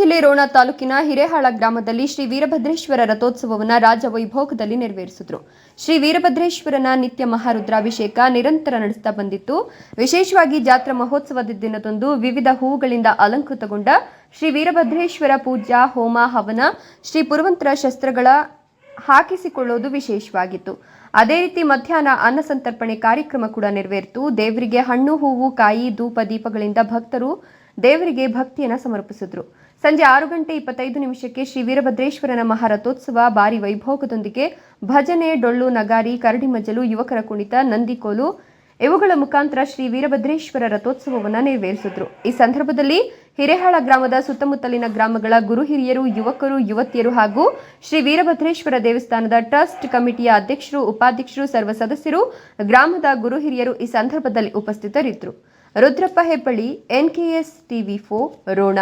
ಜಿಲ್ಲೆ ರೋಣ ತಾಲೂಕಿನ ಹಿರೇಹಾಳ ಗ್ರಾಮದಲ್ಲಿ ಶ್ರೀ ವೀರಭದ್ರೇಶ್ವರ ರಥೋತ್ಸವವನ್ನು ರಾಜ ವೈಭೋಗದಲ್ಲಿ ನೆರವೇರಿಸಿದ್ರು. ಶ್ರೀ ವೀರಭದ್ರೇಶ್ವರನ ನಿತ್ಯ ಮಹಾರುದ್ರಾಭಿಷೇಕ ನಿರಂತರ ನಡೆಸ್ತಾ ಬಂದಿತ್ತು. ವಿಶೇಷವಾಗಿ ಜಾತ್ರಾ ಮಹೋತ್ಸವದ ದಿನದಂದು ವಿವಿಧ ಹೂವುಗಳಿಂದ ಅಲಂಕೃತಗೊಂಡ ಶ್ರೀ ವೀರಭದ್ರೇಶ್ವರ ಪೂಜಾ ಹೋಮ ಹವನ ಶ್ರೀ ಪುರವಂತರ ಶಸ್ತ್ರಗಳ ಹಾಕಿಸಿಕೊಳ್ಳುವುದು ವಿಶೇಷವಾಗಿತ್ತು. ಅದೇ ರೀತಿ ಮಧ್ಯಾಹ್ನ ಅನ್ನ ಸಂತರ್ಪಣೆ ಕಾರ್ಯಕ್ರಮ ಕೂಡ ನೆರವೇರಿತು. ದೇವರಿಗೆ ಹಣ್ಣು, ಹೂವು, ಕಾಯಿ, ಧೂಪ, ದೀಪಗಳಿಂದ ಭಕ್ತರು ದೇವರಿಗೆ ಭಕ್ತಿಯನ್ನು ಸಮರ್ಪಿಸಿದ್ರು. ಸಂಜೆ ಆರು ಗಂಟೆ ಇಪ್ಪತ್ತೈದು ನಿಮಿಷಕ್ಕೆ ಶ್ರೀ ವೀರಭದ್ರೇಶ್ವರನ ಮಹಾರಥೋತ್ಸವ ಭಾರಿ ವೈಭೋಗದೊಂದಿಗೆ ಭಜನೆ, ಡೊಳ್ಳು, ನಗಾರಿ ಕರಡಿಮಜ್ಜಲು ಯುವಕರ ಕುಣಿತ, ನಂದಿಕೋಲು, ಇವುಗಳ ಮುಖಾಂತರ ಶ್ರೀ ವೀರಭದ್ರೇಶ್ವರ ರಥೋತ್ಸವವನ್ನು ನೆರವೇರಿಸಿದ್ರು. ಈ ಸಂದರ್ಭದಲ್ಲಿ ಹಿರೇಹಾಳ ಗ್ರಾಮದ ಸುತ್ತಮುತ್ತಲಿನ ಗ್ರಾಮಗಳ ಗುರು ಹಿರಿಯರು, ಯುವಕರು, ಯುವತಿಯರು ಹಾಗೂ ಶ್ರೀ ವೀರಭದ್ರೇಶ್ವರ ದೇವಸ್ಥಾನದ ಟ್ರಸ್ಟ್ ಕಮಿಟಿಯ ಅಧ್ಯಕ್ಷರು, ಉಪಾಧ್ಯಕ್ಷರು, ಸರ್ವ ಸದಸ್ಯರು, ಗ್ರಾಮದ ಗುರು ಹಿರಿಯರು ಈ ಸಂದರ್ಭದಲ್ಲಿ ಉಪಸ್ಥಿತರಿದ್ದರು. ರುದ್ರಪ್ಪ ಹೆಬ್ಬಳ್ಳಿ, ಎನ್ಕೆಎಸ್ ಟಿವಿ ಫೋ ರೋಣ.